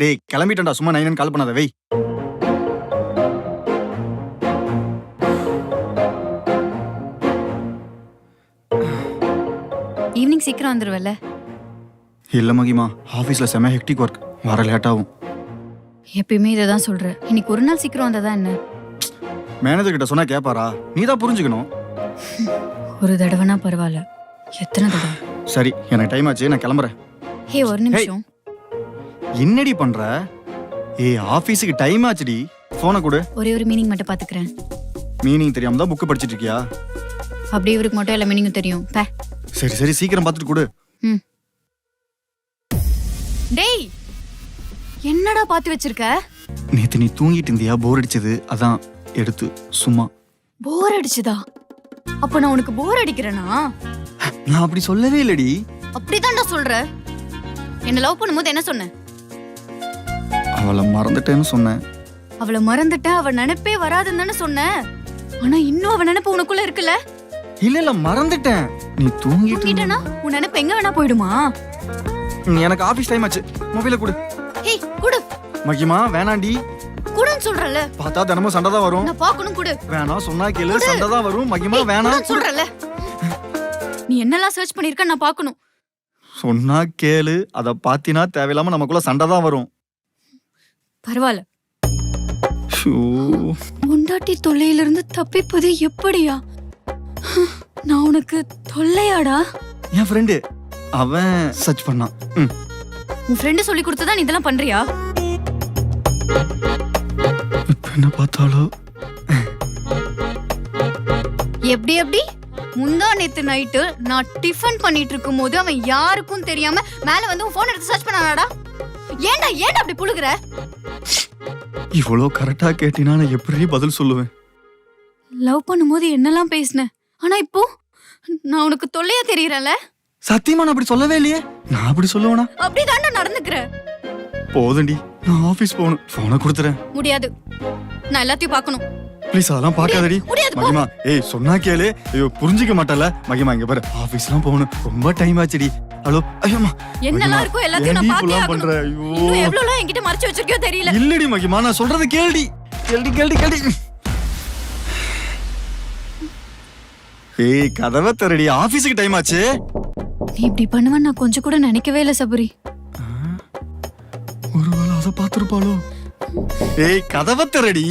டேய் கிளம்பிட்டேன்டா சும்மா நைனன் கால் பண்ணாத வெய் ஈவினிங் சீக்கிரம் வந்துருவல்ல? இல்ல மகிமா ஆபீஸ்ல செம ஹெக்டிக் ஒர்க் வர லேட் ஆகும். எப்பயுமே இதை தான் சொல்ற. இன்னைக்கு ஒரு நாள் சீக்கிரம் வந்ததா என்ன? மேனேஜர் கிட்ட சொன்னா கேப்பாரா? நீ தான் புரிஞ்சுக்கணும். ஒரு தடவைனா பரவாயில்ல. எத்தனை தடவை? சரி எனக்கு டைம் ஆச்சு நான் கிளம்புறேன். ஹே ஒரு நிமிஷம். என்னடி பண்ற? ஏய் ஆபீஸுக்கு டைம் ஆச்சுடி. போனை கொடு. ஒரே ஒரு மீனிங் மட்டும் பாத்துக்கிறேன். மீனிங் தெரியாம தான் புக் படிச்சிட்டு இருக்கியா அப்படியே இவருக்கு மட்டும் எல்லா மீனிங்கும் தெரியும். பே. சரி சரி சீக்கிரம் பார்த்துட்டு கொடு. ம். டேய் என்னடா பாத்து வச்சிருக்க? நேத்து நீ தூங்கிட்டு இருந்தியா? போர் அடிச்சது. அதான் எடுத்து சும்மா. போர் அடிச்சுதா? அப்ப நான் உனக்கு போர் அடிக்கிறேனா? நான் அப்படி சொல்லவே இல்லடி. அப்படிதான்டா சொல்ற. என்ன லவ் பண்ணும்போது என்ன சொன்ன? அவளை மறந்துட்டேன்னு சொன்னேன். அவளை மறந்துட்ட அவ நினைப்பே வராதுன்னு தானே சொன்ன. ஆனா இன்னும் அவ நினைப்பு உனக்குள்ள இருக்குல்ல? இல்ல இல்ல மறந்துட்டேன். நீ தூங்கிட்டு தூங்கிட்டனா? உன் நினைப்பு எங்க வேணா போயிடுமா? இருந்த- எனக்கு ஆபீஸ் டைம் ஆச்சு. மொபைல கொடு. ஹேய் குடு. மகிமா வேணாண்டி. குடுன்னு சொல்றல பார்த்தா தினமும் சண்டை தான் வரும். நான் பாக்கணும் குடு. வேணாம் சொன்னா கேளு சண்டை தான் வரும். மகிமா வேணாம் குடுன்னு சொல்றல நீ என்னெல்லாம் சர்ச் பண்ணிருக்க நான் பாக்கணும் சொன்னா கேளு அத பாத்தினா தேவையில்லாம நமக்குள்ள சண்டை தான் வரும். பரவாயில்ல. பொண்டாட்டி தொல்லையில இருந்து தப்பிப்பது எப்படியா? நான் உனக்கு தொல்லையாடா? என் ஃப்ரெண்டு அவன் சர்ச் பண்ணான். உன் ஃப்ரெண்டு சொல்லி கொடுத்ததா நீ இதெல்லாம் பண்றியா? இப்ப என்ன பார்த்தாலோ. எப்படி எப்படி? முந்தா நேத்து நைட்டு நான் டிஃபன் பண்ணிட்டு இருக்கும் போது அவன் யாருக்கும் தெரியாம மேல வந்து உன் போன் எடுத்து சர்ச் பண்ணாடா ஏன்டா ஏன்டா அப்படி புழுகுற? இவ்வளோ கரெக்டா கேட்டினா நான் எப்படி பதில் சொல்லுவேன். லவ் பண்ணும்போது என்னெல்லாம் பேசினேன் ஆனா இப்போ நான் உனக்கு தொல்லையா தெரியறல சத்தியமா நான் அப்படி சொல்லவே இல்லையே. நான் அப்படி சொல்லுவேனா? அப்படிதான்டா நடந்துக்கிற. போதுண்டி நான் ஆபீஸ் போகணும். போனை கொடுத்துறேன். முடியாது. நான் எல்லாத்தையும் பார்க்கணும். ப்ளீஸ் அதெல்லாம் பார்க்காதடி. மகிமா ஏய் சொன்னா கேளு. ஐயோ புரிஞ்சுக்க மாட்டல மகிமா இங்க பாரு. ஆபீஸ்லாம் போகணும். ரொம்ப டைம் ஆச்சுடி. ஹலோ ஐயோமா என்னெல்லாம் இருக்கோ எல்லாத்தையும் நான் இப்படிலாம் பண்ற? ஐயோ. இன்னும் எவ்வளவு என்கிட்ட மறைச்சு வச்சிருக்கியோ தெரியல. இல்லடி மகிமா நான் சொல்றது கேள்டி. கேள்டி கேள்டி கேள்டி. ஏய் கதவை தரடி ஆபீஸுக்கு டைம் ஆச்சு. நீ இப்படி பண்ணுவேன்னு நான் கொஞ்சம் கூட நினைக்கவே இல்லை சபரி. ஒருவேளை அதை பார்த்திருப்பாளோ? ஏய் கதவை தரடி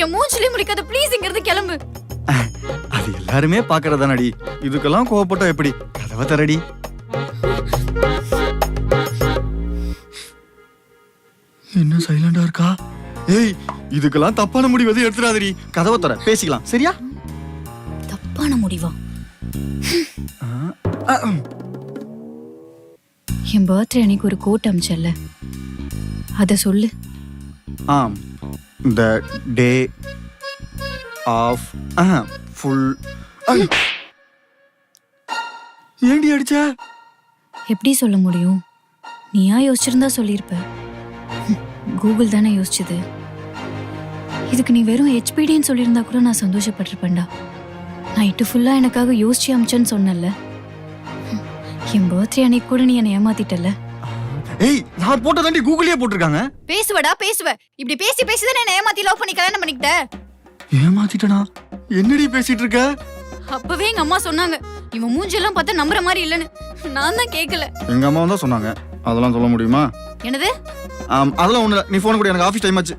என் மூஞ்சிலே முடிக்காத ப்ளீஸ் இங்க இருந்து கிளம்பு. அது எல்லாருமே பாக்குறதானடி இதுக்கெல்லாம் கோவப்பட்டா எப்படி? கதவை தரடி. என்ன சைலண்டா இருக்கா? ஏய் இதுக்கெல்லாம் தப்பான முடிவு எதுவும் எடுத்துடாதடி. கதவை தர பேசிக்கலாம். சரியா? தப்பான முடிவா. என் பர்த்டே அன்னைக்கு ஒரு கோட் அமிச்சல்ல. அத சொல்லு. ஆம். த டே ஆஃப் ஃபுல் ஏண்டி அடிச்ச? எப்படி சொல்ல முடியும்? நீயா யோசிச்சிருந்தா சொல்லியிருப்ப கூகுள் தானே யோசிச்சது. இதுக்கு நீ வெறும் ஹெச்பிடின்னு சொல்லியிருந்தா கூட நான் சந்தோஷப்பட்டிருப்பேன்டா. நைட்டு ஃபுல்லாக எனக்காக யோசிச்சு அமிச்சேன்னு சொன்னல என் பர்த்டே அன்னைக்கு கூட நீ என்னை ஏமாத்திட்டல ஏய் நான் போட்டதாண்டி கூகுளே போட்டிருக்காங்க. பேசுவடா பேசுவ. இப்படி பேசி பேசி தானே என்ன ஏமாத்தி லவ் பண்ணி கல்யாணம் பண்ணிக்கிட்ட? ஏமாத்திட்டனா? என்னடி பேசிட்டு இருக்க அப்பவே எங்க அம்மா சொன்னாங்க. இவன் மூஞ்செல்லாம் பார்த்தா நம்புற மாதிரி இல்லைன்னு. நான் தான் கேட்கல எங்க அம்மா தான் சொன்னாங்க. அதெல்லாம் சொல்ல முடியுமா? என்னது? அதெல்லாம் ஒண்ணு. நீ போன் கூட எனக்கு ஆஃபீஸ் டைம் ஆச்சு.